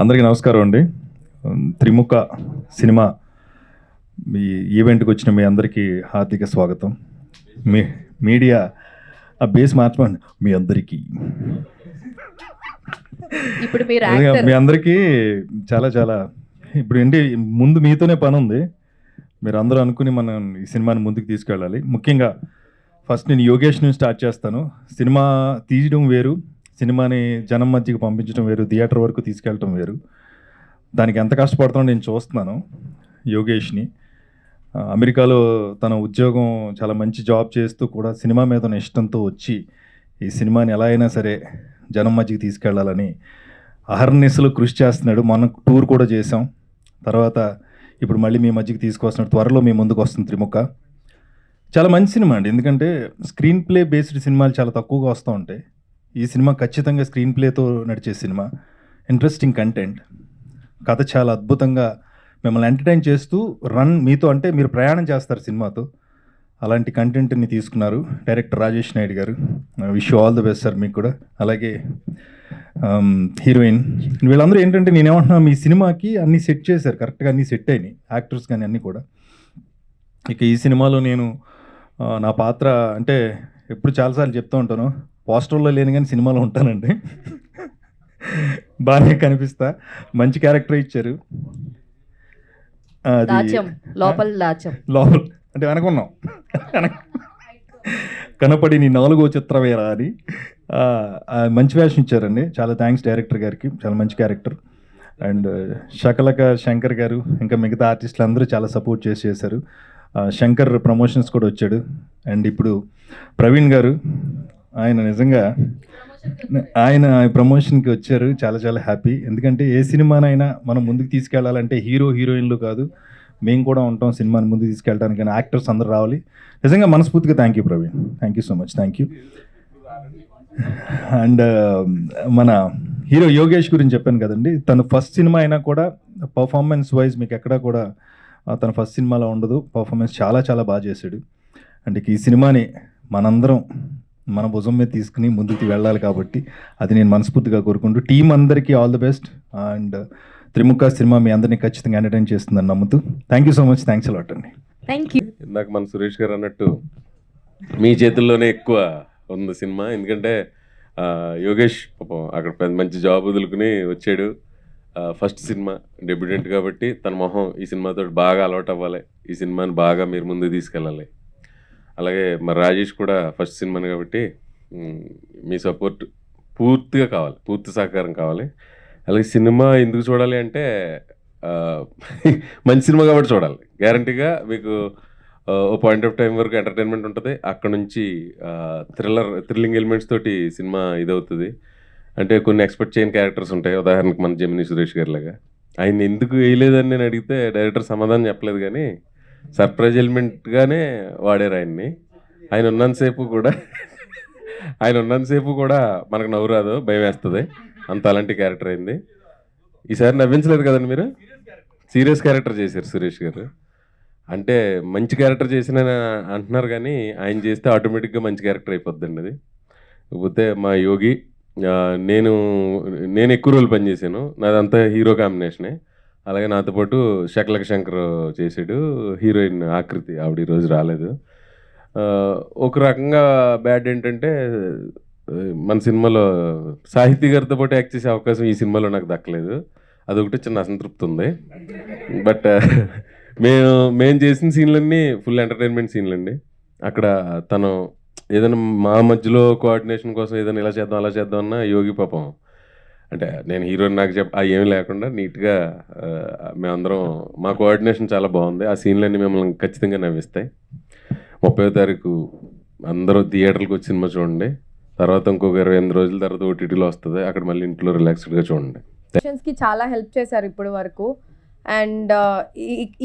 అందరికీ నమస్కారం అండి. త్రిముఖ సినిమా మీ ఈవెంట్కి వచ్చిన మీ అందరికీ హార్దిక స్వాగతం. మీ మీడియా ఆ బేస్ మార్చమండి మీ అందరికీ. ఇప్పుడు మీరు మీ అందరికీ చాలా చాలా ఇప్పుడు ఏంటి ముందు మీతోనే పని ఉంది. మీరు అందరూ అనుకుని మనం ఈ సినిమాని ముందుకు తీసుకెళ్ళాలి. ముఖ్యంగా ఫస్ట్ నేను యోగేష్ నుంచి స్టార్ట్ చేస్తాను. సినిమా తీయడం వేరు సినిమాని జనం మధ్యకి పంపించడం వేరు థియేటర్ వరకు తీసుకెళ్ళటం వేరు. దానికి ఎంత కష్టపడుతుందో నేను చూస్తున్నాను యోగేష్ని. అమెరికాలో తన ఉద్యోగం చాలా మంచి జాబ్ చేస్తూ కూడా సినిమా మీద ఉన్న ఇష్టంతో వచ్చి ఈ సినిమాని ఎలా అయినా సరే జనం మధ్యకి తీసుకెళ్ళాలని అహర్నిశలు కృషి చేస్తున్నాడు. మనం టూర్ కూడా చేసాం తర్వాత ఇప్పుడు మళ్ళీ మీ మధ్యకి తీసుకొస్తున్నాడు త్వరలో మీ ముందుకు వస్తుంది త్రిముఖ. చాలా మంచి సినిమా అండి. ఎందుకంటే స్క్రీన్ ప్లే బేస్డ్ సినిమాలు చాలా తక్కువగా వస్తూ ఉంటాయి. ఈ సినిమా ఖచ్చితంగా స్క్రీన్ ప్లేతో నడిచే సినిమా. ఇంట్రెస్టింగ్ కంటెంట్ కథ చాలా అద్భుతంగా మిమ్మల్ని ఎంటర్టైన్ చేస్తూ రన్ మీతో అంటే మీరు ప్రయాణం చేస్తారు సినిమాతో. అలాంటి కంటెంట్ని తీసుకున్నారు director Rajesh Naidu garu. Wish all the best sir మీకు కూడా. అలాగే um, హీరోయిన్ వీళ్ళందరూ ఏంటంటే నేనేమంటున్నా మీ సినిమాకి అన్నీ సెట్ చేశారు. కరెక్ట్గా అన్నీ సెట్ అయినాయి. యాక్టర్స్ కానీ అన్నీ కూడా. ఇక ఈ సినిమాలో నేను నా పాత్ర అంటే ఎప్పుడు చాలాసార్లు చెప్తూ ఉంటాను. పోస్టర్లో లేని కానీ సినిమాలో ఉంటానండి. బాగానే కనిపిస్తా. మంచి క్యారెక్టర్ ఇచ్చారు. లోపల లోపల అంటే అనుకున్నాం కనపడి నీ నాలుగో చిత్రవేరా అని మంచి వేషం ఇచ్చారండి. చాలా థ్యాంక్స్ డైరెక్టర్ గారికి. చాలా మంచి క్యారెక్టర్. అండ్ శకలక శంకర్ గారు ఇంకా మిగతా ఆర్టిస్టులు అందరూ చాలా సపోర్ట్ చేసి చేశారు. శంకర్ ప్రమోషన్స్ కూడా వచ్చాడు. అండ్ ఇప్పుడు ప్రవీణ్ గారు ఆయన నిజంగా ఆయన ప్రమోషన్కి వచ్చారు. చాలా చాలా హ్యాపీ. ఎందుకంటే ఏ సినిమానైనా మనం ముందుకు తీసుకెళ్ళాలంటే హీరో హీరోయిన్లు కాదు. మేము కూడా ఉంటాం సినిమాని ముందుకు తీసుకెళ్ళడానికి కానీ యాక్టర్స్ అందరూ రావాలి. నిజంగా మనస్ఫూర్తిగా thank you Praveen. Thank you so much thank you and మన హీరో యోగేష్ గురించి చెప్పాను కదండి. తను ఫస్ట్ సినిమా అయినా కూడా పర్ఫార్మెన్స్ వైజ్ మీకు ఎక్కడా కూడా తన ఫస్ట్ సినిమాలో ఉండదు. పర్ఫార్మెన్స్ చాలా చాలా బాగా చేశాడు. అండ్ ఈ సినిమాని మనందరం మన భుజం మీద తీసుకుని ముందుకు వెళ్ళాలి కాబట్టి అది నేను మనస్ఫూర్తిగా కోరుకుంటూ టీం అందరికీ all the best. And Trimukha cinema మీ అందరినీ ఖచ్చితంగా ఎంటర్టైన్ చేస్తుందని నమ్ముతూ thank you so much. Thanks a lot అండి. థ్యాంక్ యూ ఇందాక మన సురేష్ గారు అన్నట్టు మీ చేతుల్లోనే ఎక్కువ ఉంది సినిమా. ఎందుకంటే యోగేష్ పాపం అక్కడ పెద్ద మంచి జాబ్ వదులుకుని వచ్చాడు. ఫస్ట్ సినిమా డెబ్యూటెంట్ కాబట్టి తన మొహం ఈ సినిమాతో బాగా అలవాటు అవ్వాలి. ఈ సినిమాని బాగా మీరు ముందు తీసుకెళ్ళాలి. అలాగే మరి రాజేష్ కూడా ఫస్ట్ సినిమాని కాబట్టి మీ సపోర్ట్ పూర్తిగా కావాలి పూర్తి సహకారం కావాలి. అలాగే సినిమా ఎందుకు చూడాలి అంటే మంచి సినిమా కాబట్టి చూడాలి. గ్యారంటీగా మీకు ఓ పాయింట్ ఆఫ్ టైం వరకు ఎంటర్టైన్మెంట్ ఉంటుంది. అక్కడ నుంచి థ్రిల్లర్ థ్రిల్లింగ్ ఎలిమెంట్స్ తోటి సినిమా ఇదవుతుంది. అంటే కొన్ని ఎక్స్పెక్ట్ చేయని క్యారెక్టర్స్ ఉంటాయి. ఉదాహరణకు మన జమిని సురేష్ గారి లాగా ఆయన ఎందుకు వేయలేదని నేను అడిగితే డైరెక్టర్ సమాధానం చెప్పలేదు కానీ సర్ప్రైజ్ ఎలిమెంట్గానే వాడారు ఆయన్ని. ఆయన ఉన్నంతసేపు కూడా ఆయన ఉన్నంతసేపు కూడా మనకు నవ్వు రాదు భయం వేస్తుంది. అంత అలాంటి క్యారెక్టర్ అయింది. ఈసారి నవ్వించలేదు కదండి మీరు? సీరియస్ క్యారెక్టర్ చేశారు సురేష్ గారు. అంటే మంచి క్యారెక్టర్ చేసిన అంటున్నారు కానీ ఆయన చేస్తే ఆటోమేటిక్గా మంచి క్యారెక్టర్ అయిపోద్దండి అది. కాకపోతే మా యోగి నేను నేను ఎక్కువ రోజులు పనిచేశాను. నాదంతా హీరో కాంబినేషనే. అలాగే నాతో పాటు శకలక శంకర్ చేసాడు హీరోయిన్ ఆకృతి. ఆవిడ ఈరోజు రాలేదు. ఒక రకంగా బ్యాడ్ ఏంటంటే మన సినిమాలో సాహితీ గారితో పాటు యాక్ట్ చేసే అవకాశం ఈ సినిమాలో నాకు దక్కలేదు. అదొకటి చిన్న అసంతృప్తి ఉంది. బట్ మేము మేము చేసిన సీన్లన్నీ ఫుల్ ఎంటర్టైన్మెంట్ సీన్లు అండి అక్కడ తను ఏదైనా మా మధ్యలో కోఆర్డినేషన్ కోసం ఏదైనా ఇలా చేద్దాం అలా చేద్దాం అన్న యోగి పాపం. అంటే నేను హీరోని నాకు చెప్ ఆ ఏమీ లేకుండా నీట్గా మేమందరం మా కోఆర్డినేషన్ చాలా బాగుంది. ఆ సీన్లన్నీ మిమ్మల్ని ఖచ్చితంగా నవ్విస్తాయి. ముప్పై తారీఖు అందరూ థియేటర్కి వచ్చి సినిమా చూడండి. తర్వాత ఇంకొక ఇరవై ఎనిమిది రోజుల తర్వాత ఓటీటీలో వస్తుంది. అక్కడ మళ్ళీ ఇంట్లో రిలాక్స్డ్గా చూడండి. కి చాలా హెల్ప్ చేశారు ఇప్పటి వరకు. అండ్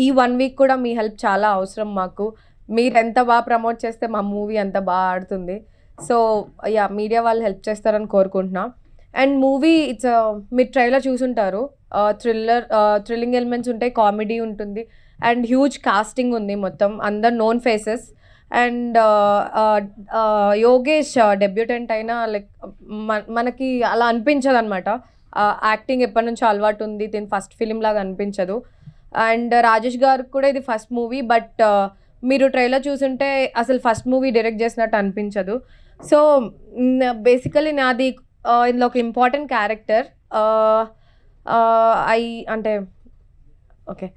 ఈ వన్ వీక్ కూడా మీ హెల్ప్ చాలా అవసరం మాకు. మీరు ఎంత బాగా ప్రమోట్ చేస్తే మా మూవీ అంత బాగా ఆడుతుంది. సో యా మీడియా వాళ్ళు హెల్ప్ చేస్తారని కోరుకుంటున్నాం. అండ్ మూవీ ఇట్స్ మీరు ట్రైలర్ చూసుంటారు. థ్రిల్లర్ థ్రిల్లింగ్ ఎలిమెంట్స్ ఉంటాయి కామెడీ ఉంటుంది. అండ్ హ్యూజ్ కాస్టింగ్ ఉంది మొత్తం అందరు known faces. And Yogesh debutant అయినా లైక్ మనకి అలా అనిపించదు అనమాట యాక్టింగ్ ఎప్పటి నుంచో అలవాటు ఉంది దీని ఫస్ట్ ఫిలిం లాగా అనిపించదు. అండ్ రాజేష్ గారికి కూడా ఇది ఫస్ట్ మూవీ బట్ మీరు ట్రైలర్ చూసుంటే అసలు ఫస్ట్ మూవీ డైరెక్ట్ చేసినట్టు అనిపించదు. సో బేసికలీ నాది Uh, ఇందులో ఒక ఇంపార్టెంట్ క్యారెక్టర్ ఐ అంటే ఓకే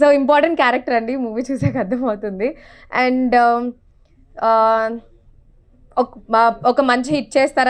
సో ఇంపార్టెంట్ క్యారెక్టర్ అండి మూవీ చూసాక అర్థమవుతుంది. అండ్ um, uh, ఒక uh, ఒక మంచి హిట్ చేస్తారని